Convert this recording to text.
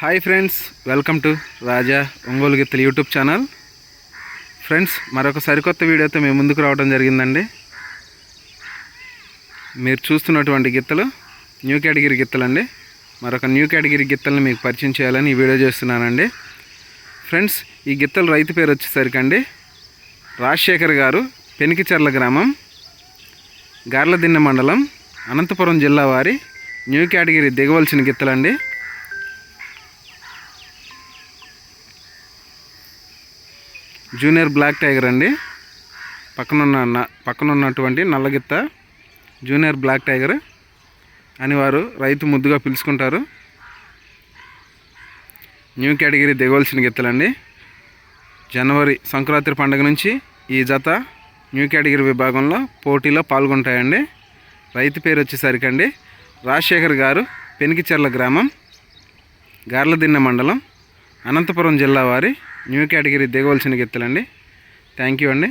Hi friends welcome to Raja Ongole గిత్తలు YouTube channel friends మరొక సరికొత్త వీడియోతో మేము ముందుకు రావడం జరిగిందండి. మీరు చూస్తున్నటువంటి గిత్తలు న్యూ కేటగిరీ గిత్తలండి. మరొక న్యూ కేటగిరీ గిత్తలను మీకు పరిచయం చేయాలని ఈ వీడియో చేస్తున్నానండి. ఫ్రెండ్స్ ఈ గిత్తలు రైతు పేరు వచ్చేసరికండి రాజశేఖర్ గారు పెనికిచర్ల గ్రామం గార్లదిన్నె మండలం అనంతపురం జిల్లా వారి న్యూ కేటగిరీ దిగవలసిన గిత్తలండి. జూనియర్ బ్లాక్ టైగర్ అండి. పక్కనున్న పక్కనున్నటువంటి నల్లగిత్త జూనియర్ బ్లాక్ టైగర్ అని వారు రైతు ముద్దుగా పిలుచుకుంటారు. న్యూ కేటగిరీ దిగవలసిన గిత్తలండి. జనవరి సంక్రాంతి పండుగ నుంచి ఈ జత న్యూ కేటగిరీ విభాగంలో పోటీలో పాల్గొంటాయండి. రైతు పేరు వచ్చేసరికి అండి రాజశేఖర్ గారు పెనికిచెర్ల గ్రామం గార్లదిన్నె మండలం అనంతపురం జిల్లా వారి న్యూ కేటగిరీ దిగవలసిన గిత్తలండి థ్యాంక్ యూ అండి